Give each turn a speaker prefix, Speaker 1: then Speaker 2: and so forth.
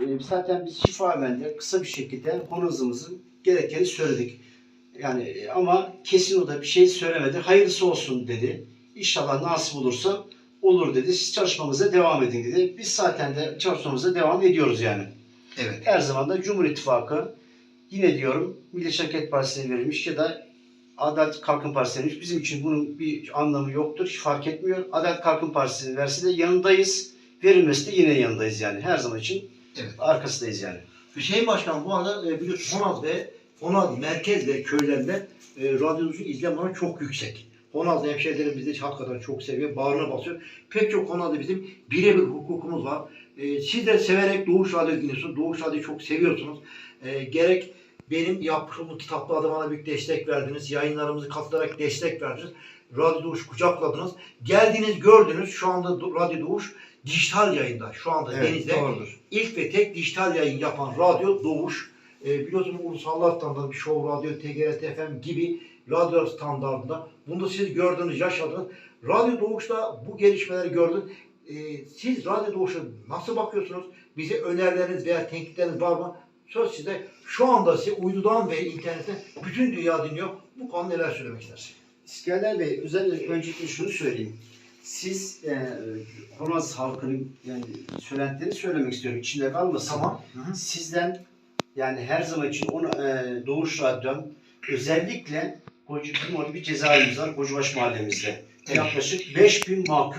Speaker 1: e, zaten biz şifamen de kısa bir şekilde honozumuzun gerekeni söyledik. Yani e, ama kesin o da bir şey söylemedi. Hayırlısı olsun dedi. İnşallah nasip olursa olur dedi. Siz çalışmamıza devam edin dedi. Biz zaten de çalışmamıza devam ediyoruz yani.
Speaker 2: Evet.
Speaker 1: Her zaman da Cumhur İttifakı yine diyorum Milliyetçi Hareket Partisi'ne verilmiş ya da Adalet Kalkın Partisi'ne verilmiş. Bizim için bunun bir anlamı yoktur. Hiç fark etmiyor. Adalet Kalkın Partisi'ne verse de yanındayız. Verilmesi de yine yanındayız yani. Her zaman için
Speaker 2: Evet.
Speaker 1: arkasındayız yani.
Speaker 3: Hüseyin Başkan bu arada e, biliyorsun Honaz ve Honaz merkez ve köylerinde e, radyomuzun izlenme oranı çok yüksek. Honazlı hemşehrilerim bizi hakikaten çok seviyor, bağrına basıyor. Pek çok konuda bizim birebir hukukumuz var. E, siz de severek Doğuş Radyo dinliyorsunuz. Doğuş Radyo'yu çok seviyorsunuz. E, gerek benim olduğum kitaplarda bana büyük destek verdiniz. Yayınlarımızı katılarak destek verdiniz. Radyo Doğuş kucakladınız. Geldiniz, gördünüz. Şu anda Radyo Doğuş dijital yayında. Şu anda Deniz'de
Speaker 1: doğrudur.
Speaker 3: ilk ve tek dijital yayın yapan radyo Doğuş. E, biliyorsunuz ulusal standart bir Show Radyo, TGRT FM gibi radyo standartında. Bunu da siz gördünüz, yaşadınız. Radyo Doğuş'ta bu gelişmeleri gördün. E, siz Radyo Doğuş'a nasıl bakıyorsunuz? Bize önerileriniz veya tenkitleriniz var mı? Söz size. Şu anda size uydudan ve internetten bütün dünya dinliyor. Bu konu neler söylemek istersiniz?
Speaker 1: İskender Bey özellikle öncelikle şunu söyleyeyim. Siz e, Honaz halkının yani söylentilerini söylemek istiyorum. İçinde kalmasın.
Speaker 3: Tamam. Hı hı.
Speaker 1: Sizden yani her zaman için onu e, Doğuş Radyo'm özellikle Koca, bizim orada bir cezaevimiz var Kocabaş mahallemizde.
Speaker 3: Evet.
Speaker 1: Yaklaşık 5000 mahkum